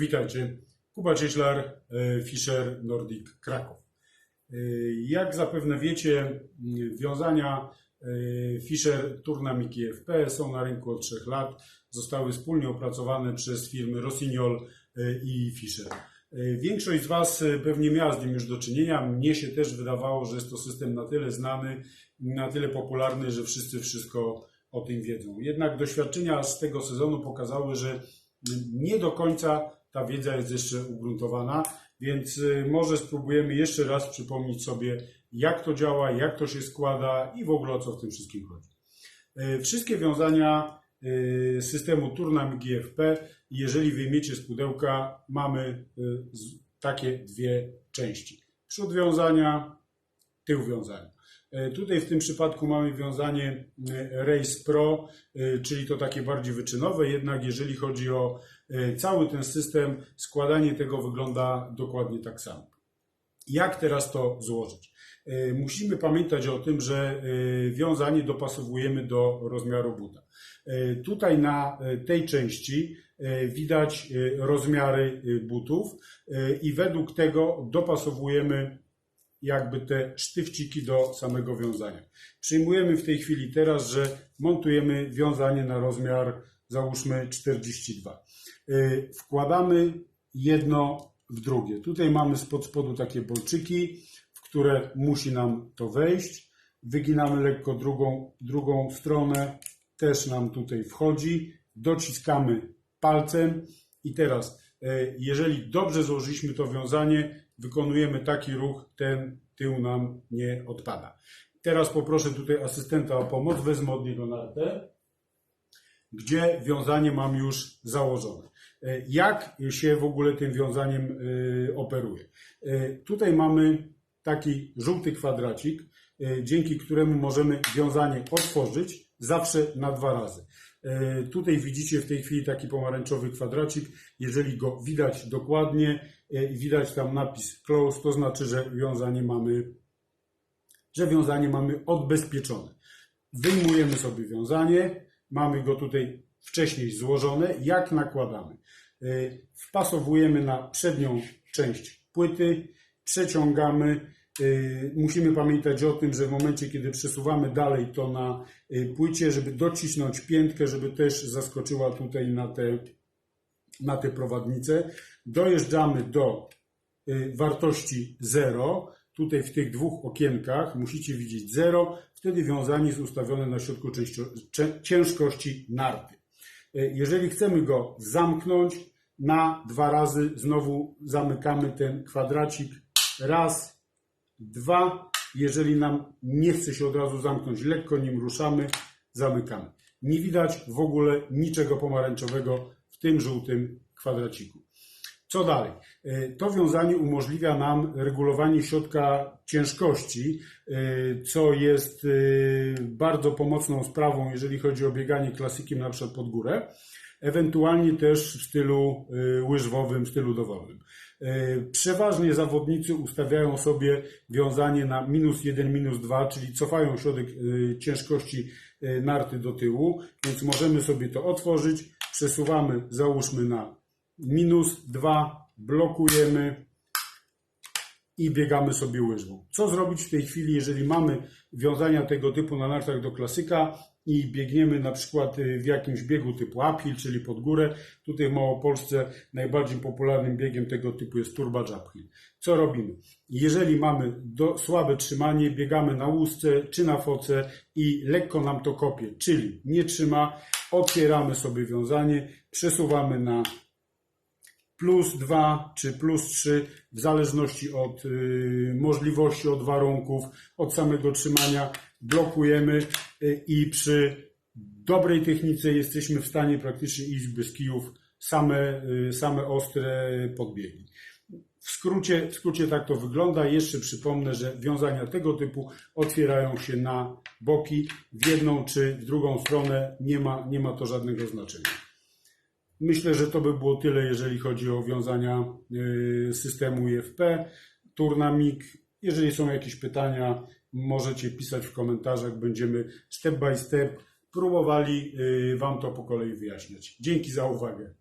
Witajcie. Kuba Cieślar, e, Fischer Nordic Kraków. E, Jak zapewne wiecie, wiązania e, Fischer Turnamik i FP są na rynku od 3 lat. Zostały wspólnie opracowane przez firmy Rossignol i Fischer. E, Większość z Was pewnie miała z nim już do czynienia. Mnie się też wydawało, że jest to system na tyle znany, na tyle popularny, że wszyscy wszystko o tym wiedzą. Jednak doświadczenia z tego sezonu pokazały, że nie do końca ta wiedza jest jeszcze ugruntowana, więc y, może spróbujemy jeszcze raz przypomnieć sobie, jak to działa, jak to się składa i w ogóle o co w tym wszystkim chodzi. Y, Wszystkie wiązania y, systemu Turnam GFP, jeżeli wyjmiecie z pudełka, mamy takie dwie części. Przód wiązania, tył wiązania. E, Tutaj w tym przypadku mamy wiązanie e, Race Pro, e, czyli to takie bardziej wyczynowe, jednak jeżeli chodzi o cały ten system, składanie tego wygląda dokładnie tak samo. Jak teraz to złożyć? Musimy pamiętać o tym, że wiązanie dopasowujemy do rozmiaru buta. Tutaj na tej części widać rozmiary butów i według tego dopasowujemy jakby te sztywciki do samego wiązania. Przyjmujemy w tej chwili teraz, że montujemy wiązanie na rozmiar załóżmy 42. Yy, Wkładamy jedno w drugie. Tutaj mamy spod spodu takie bolczyki, w które musi nam to wejść. Wyginamy lekko drugą, drugą stronę, też nam tutaj wchodzi. Dociskamy palcem i teraz, e, jeżeli dobrze złożyliśmy to wiązanie, wykonujemy taki ruch, ten tył nam nie odpada. Teraz poproszę tutaj asystenta o pomoc, wezmę od niego nartę, gdzie wiązanie mam już założone. E, Jak się w ogóle tym wiązaniem e, operuje? E, Tutaj mamy taki żółty kwadracik, dzięki któremu możemy wiązanie otworzyć zawsze na dwa razy. E, Tutaj widzicie w tej chwili taki pomarańczowy kwadracik. Jeżeli go widać dokładnie e, i widać tam napis close, to znaczy, że wiązanie mamy, że wiązanie mamy odbezpieczone. Wyjmujemy sobie wiązanie, mamy go tutaj wcześniej złożone. Jak nakładamy? Y, Wpasowujemy na przednią część płyty, przeciągamy. Y, Musimy pamiętać o tym, że w momencie, kiedy przesuwamy dalej to na y, płycie, żeby docisnąć piętkę, żeby też zaskoczyła tutaj na te, na te prowadnice. Dojeżdżamy do y, wartości 0. Tutaj w tych dwóch okienkach musicie widzieć 0. Wtedy wiązanie jest ustawione na środku ciężkości narty. Jeżeli chcemy go zamknąć na dwa razy, znowu zamykamy ten kwadracik. Raz, dwa. Jeżeli nam nie chce się od razu zamknąć, lekko nim ruszamy, zamykamy. Nie widać w ogóle niczego pomarańczowego w tym żółtym kwadraciku. Co dalej? E, To wiązanie umożliwia nam regulowanie środka ciężkości, e, co jest e, bardzo pomocną sprawą, jeżeli chodzi o bieganie klasykiem na przykład pod górę, ewentualnie też w stylu e, łyżwowym, w stylu dowolnym. E, Przeważnie zawodnicy ustawiają sobie wiązanie na minus 1, minus 2, czyli cofają środek e, ciężkości narty do tyłu, więc możemy sobie to otworzyć, przesuwamy, załóżmy na minus 2, blokujemy i biegamy sobie łyżwą. Co zrobić w tej chwili, jeżeli mamy wiązania tego typu na nartach do klasyka i biegniemy na przykład y, w jakimś biegu typu uphill, czyli pod górę. Tutaj w Małopolsce najbardziej popularnym biegiem tego typu jest turbo uphill. Co robimy? Jeżeli mamy do, słabe trzymanie, biegamy na łusce czy na foce i lekko nam to kopie, czyli nie trzyma, otwieramy sobie wiązanie, przesuwamy na plus 2 czy plus 3, w zależności od y, możliwości, od warunków, od samego trzymania, blokujemy y, i przy dobrej technice jesteśmy w stanie praktycznie iść bez kijów same, y, same ostre podbiegi. W skrócie, w skrócie tak to wygląda. Jeszcze przypomnę, że wiązania tego typu otwierają się na boki w jedną czy w drugą stronę. Nie ma, nie ma to żadnego znaczenia. Myślę, że to by było tyle, jeżeli chodzi o wiązania y, systemu IFP, Turnamik. Jeżeli są jakieś pytania, możecie pisać w komentarzach. Będziemy step by step próbowali y, Wam to po kolei wyjaśniać. Dzięki za uwagę.